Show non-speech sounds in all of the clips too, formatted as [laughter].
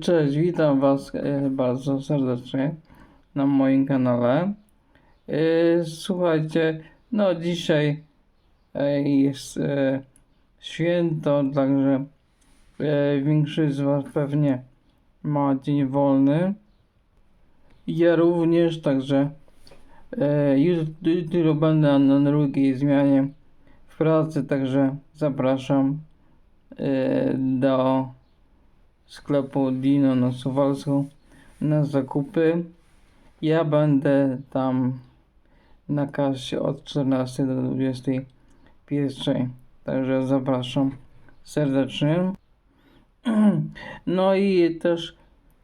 Cześć, witam Was e, bardzo serdecznie na moim kanale. E, Słuchajcie, no dzisiaj e, jest święto, także większość z Was pewnie ma dzień wolny. Ja również, także jutro, będę na drugiej zmianie w pracy, także zapraszam do sklepu Dino na Suwalską na zakupy. Ja będę tam na kasie od 14 do 21. Także zapraszam serdecznie. [clears throat] No i też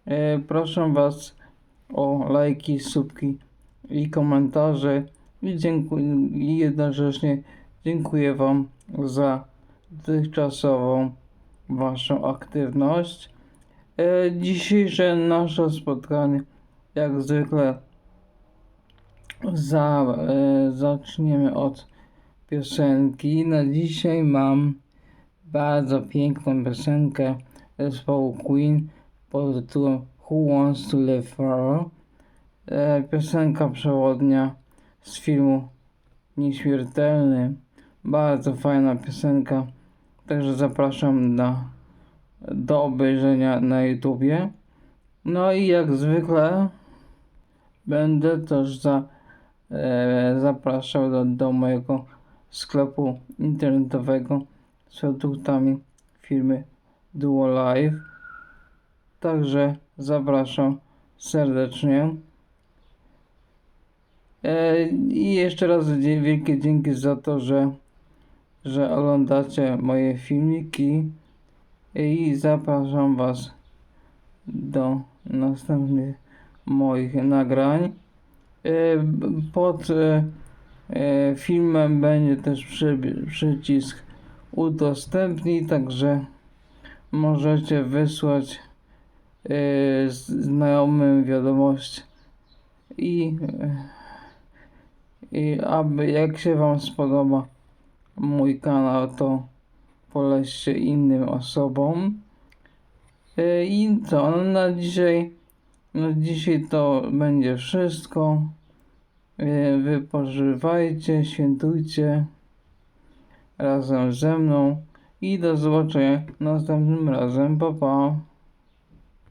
e, proszę Was o lajki, subki i komentarze. I, dziękuję, I jednocześnie dziękuję Wam za dotychczasową Waszą aktywność. E, dzisiejsze nasze spotkanie, jak zwykle, za, e, zaczniemy od piosenki. Na dzisiaj mam bardzo piękną piosenkę zespołu Queen pod tytułem Who Wants to Live Forever. Piosenka przewodnia z filmu Nieśmiertelny. Bardzo fajna piosenka. Także zapraszam na, do obejrzenia na YouTubie. No i jak zwykle będę też za, e, zapraszał do, do mojego sklepu internetowego z produktami firmy Duo Life. Także zapraszam serdecznie. E, I jeszcze raz wielkie dzięki za to, że, że oglądacie moje filmiki i zapraszam Was do następnych moich nagrań. B- Pod e, e, filmem będzie też przy, przycisk udostępnij, także możecie wysłać znajomym wiadomość i, i aby jak się Wam spodoba mój kanał, to polećcie innym osobom. E, I co, no na dzisiaj, na dzisiaj to będzie wszystko. E, Wypożywajcie, świętujcie razem ze mną i do zobaczenia następnym razem. Pa, pa.